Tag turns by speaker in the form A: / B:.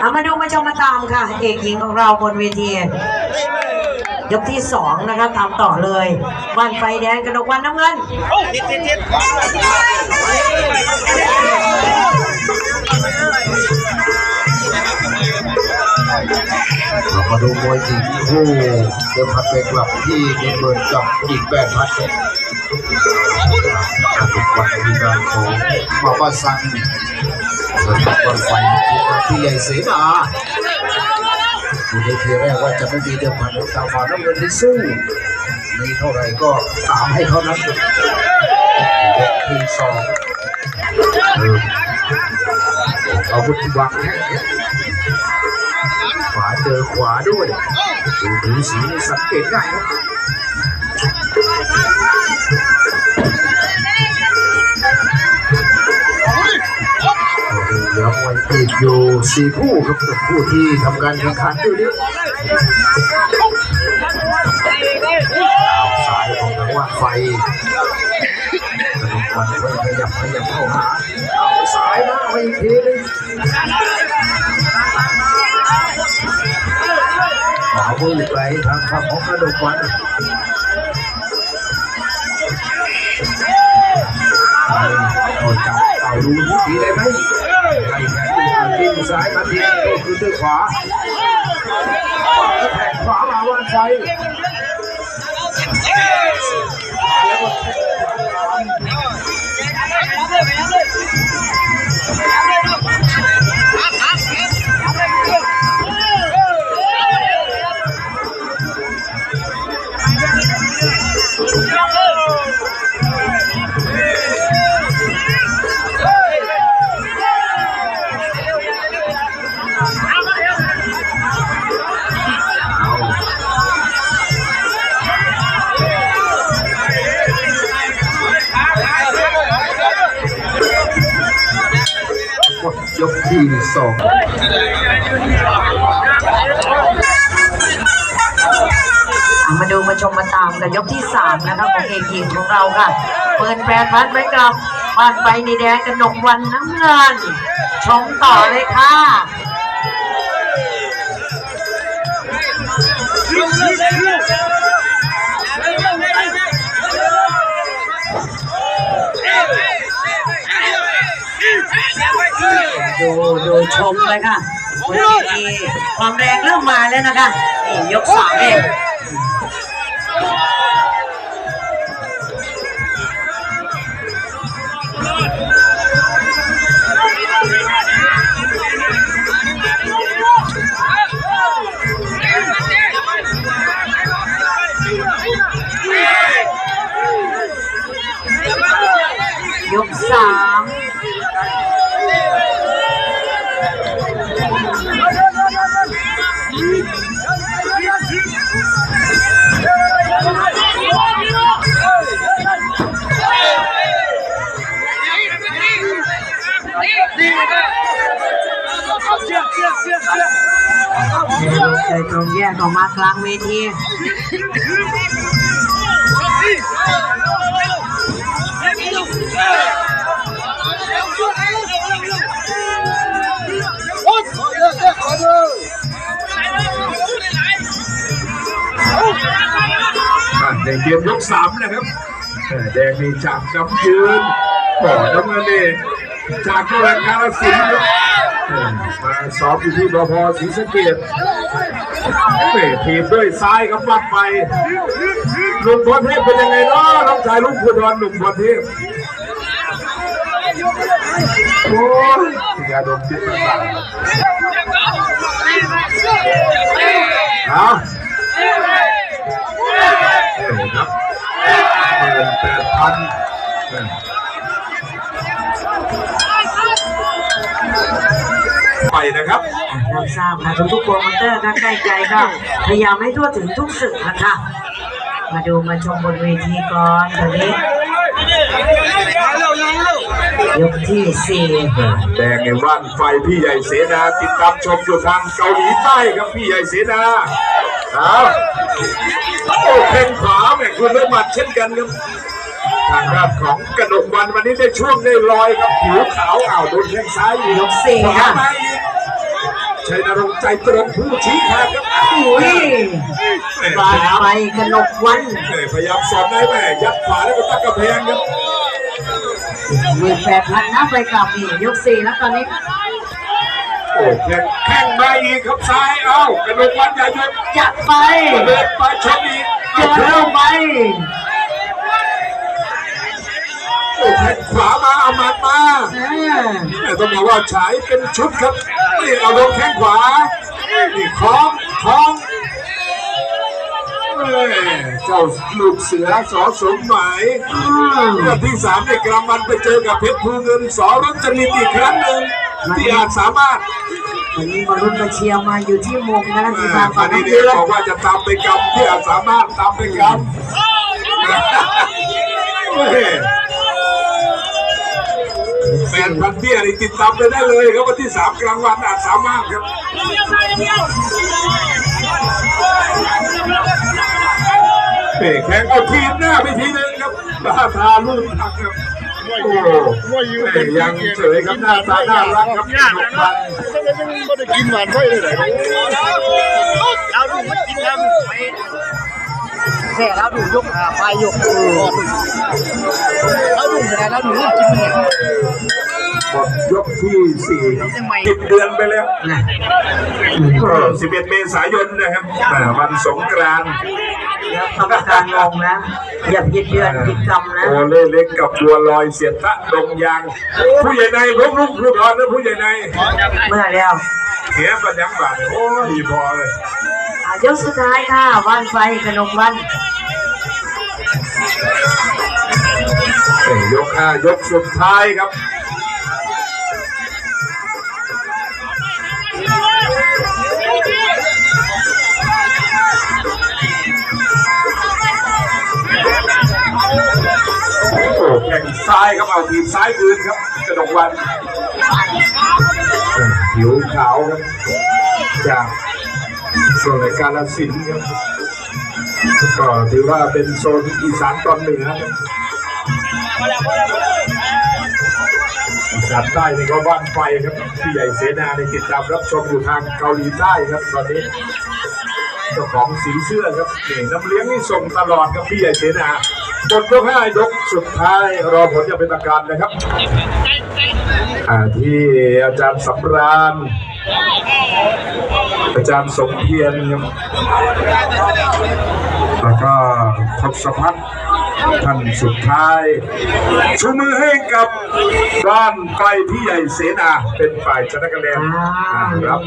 A: เอามาดูมาชมมาตามค่ะ เอกหญิงของเราบนเวที ยกที่สองนะคะตามต่อเลยบ้านไฟแดงกระดกวันน้ำเงิน
B: เรามาดูมวยหญิงคู่เดิมพันเป็นกลับที่หนึ่งหมื่นกับอีกแปดพันทุกวันในงานของมาบ้าซัง ส่วนวันไฟที่ใหญ่เสนาอยู่ในทีแรกว่าจะไม่มีเดิมพันตามฝ่าน้ำเงินที่สู้มีเท่าไรก็ตามให้เท่านั้นยกที่สองเอออาวุธวางแข้งขวาเจอขวาด้วยดูผิวสีสังเกตง่ายครับ เหลือมวยอีกอยู่สี่คู่ครับคู่ที่ทำการแข่งขันอยู่นี้เอาซ้ายของทางว่าไฟกระดูกมันไฟขยับขยับเข้าหาเอาซ้ายมาเอาอีกทีหนึงขวามือไปทางฝั่งของกระดูกวันไปเอาจับเอาดูทีได้ไหมายมาทีก็คือด้วยขวาแทงขวามาวันไฟ ทีสอง
A: มาดูมาชมมาตามกันยกที่สามนะครับของเอกหญิงของเราค่ะ เปิดแปดพันไว้กับบ้านไฟในแดงกระดกวันน้ำเงิน ชมต่อเลยค่ะ ชมเลยค่ะวันนี้ความแรงเริ่มมาแล้วนะคะนี่ยกสามเอง ใจตรงแยกออกมากลางเวที
C: ในเกมยกสามนะครับแดงนี่จากกำยืนก่อน้ำเงินนี่จากจังหวัดกาฬสินมา ซ้อมอยู่ที่บพศรีสะเกดเตะทีมด้วยซ้ายครับวัดไปหนุ่มพรเทพเป็นยังไงเนาะน้องชายลูกคุดอนหนุ่มพรเทพโอ้ยยาดมจิตต่างๆเอาเออครับเงินแปดพัน นะครับ
A: รับทราบค่ะทุกๆโปรโมเตอร์ก็ใกล้ใจก็พยายามให้ทั่วถึงทุกสื่อนะคะมาดูมาชมบนเวทีก่อนตอนนี้ยกที่สี่
C: แดงในว่านไฟพี่ใหญ่เสนาติดตามชมอยู่ทางเกาหลีใต้ครับพี่ใหญ่เสนาเอาโอ้แข้งขวาแม่คุณด้วยหมัดเช่นกันครับทางด้านของกระดกวันวันนี้ได้ช่วงได้ลอยครับผิวขาวอ้าวโดนแข้งซ้ายอีก
A: ยกสี่
C: ขวา
A: ค่ะ
C: มาอีก ชัยนรงค์ใจตรงผู้ชี้ขาดครับ
A: อุ้ย
C: แม่
A: บานไปกนกวัน
C: แม่พยายามสอนได้แม่ยัดขวาแล้วก็ตั้งกระแพงครับ
A: หมื่นแปดพันนะไปกลับนี่ยกสี่แล้วตอนนี้
C: โอ้แข้งแข้งมาอีกครับซ้ายเอ้ากระโดดวันอย่าหยุด
A: จัดไป
C: เดินไปชนอีก
A: เจอเข้าไป
C: โอ้แข้งขวามาเอาหมัดมา
A: เออ
C: แม่ต้องบอกว่าฉายเป็นชุดครับ นี่เอาโดนแข้งขวานี่คล้องคล้องเอ้ยเจ้าลูกเสือสอสมหมาย
A: อืม
C: เรื่องที่สามในกลางวันไปเจอกับเพชรภูเงินสอรจนิตอีกครั้งหนึ่งที่อาจสามารถ
A: วันนี้มาลุ้นมาเชียร์มาอยู่ที่มุมนะที่ทาง
C: อั
A: ฝั่
C: น
A: ง
C: นี้
A: น้ำ
C: เนี่
A: เดื
C: ย
A: อน
C: บอกว่าจะตามไปกรรมที่อาจสามารถตามไปกรรมเฮ้ย แฟนพันธุ์เบี้ยนี่ติดตามไปได้เลยครับวันที่สามกลางวันอาจสามารถครับเฮ้ยแข่งเอาทีมหน้าไปทีนึงครับตาทาลูกทักครับโอ้เฮ้ยยังเฉยครับหน้าตาน่ารักครับหนุกมัน
D: ไม่ได้กินหวานไฟเลยเหรอเราดูไม่กินแล้วไป แค่เราดูยกอ่าไปยกเออเราดูไม่ได้เราดูกินเนี่ย
C: หมดยกที่สี่สิบเดือนไปแล้ว
A: นะ
C: สิบเอ็ดเมษายนนะครับอ่าวันสงกรานต์
A: แล้วกรรมการงงนะ อย่าผิดเดือนผิดกรรมนะ
C: โอเล่เล็กกับบัวลอยเสียตะดงยาง ผู้ใหญ่ในพกลุกผู้ดอนนะผู้ใหญ่ใน
A: เมื่อแล้ว
C: เสียปัญญาบาทโอ้ยพอเลย
A: อะ ยกสุดท้ายค่ะวันไฟกนกวัน
C: เอ้ยยกห้ายกสุดท้ายครับโอ้แข่งซ้ายครับเอาทีมซ้ายคืนครับกระดกวันเออผิวขาวครับจาก ส่วนกาลสินครับก็ถือว่าเป็นโซนอีสานตอนเหนืออีสานใต้นี่ก็บ้านไฟครับพี่ใหญ่เสนาในติดตามรับชมอยู่ทางเกาหลีใต้ครับตอนนี้เจ้าของสีเสื้อครับนี่น้ำเลี้ยงนี่ส่งตลอดครับพี่ใหญ่เสนาบทยกห้ายกสุดท้ายรอผลจะเป็นประการนะครับที่อาจารย์สำราญ อาจารย์สมเพียรครับแล้วก็ทศพัฒน์ท่านสุดท้าย ชูมือให้กับบ้านไฟพี่ใหญ่เสนาเป็นฝ่ายชนะคะแนนอ่ารับ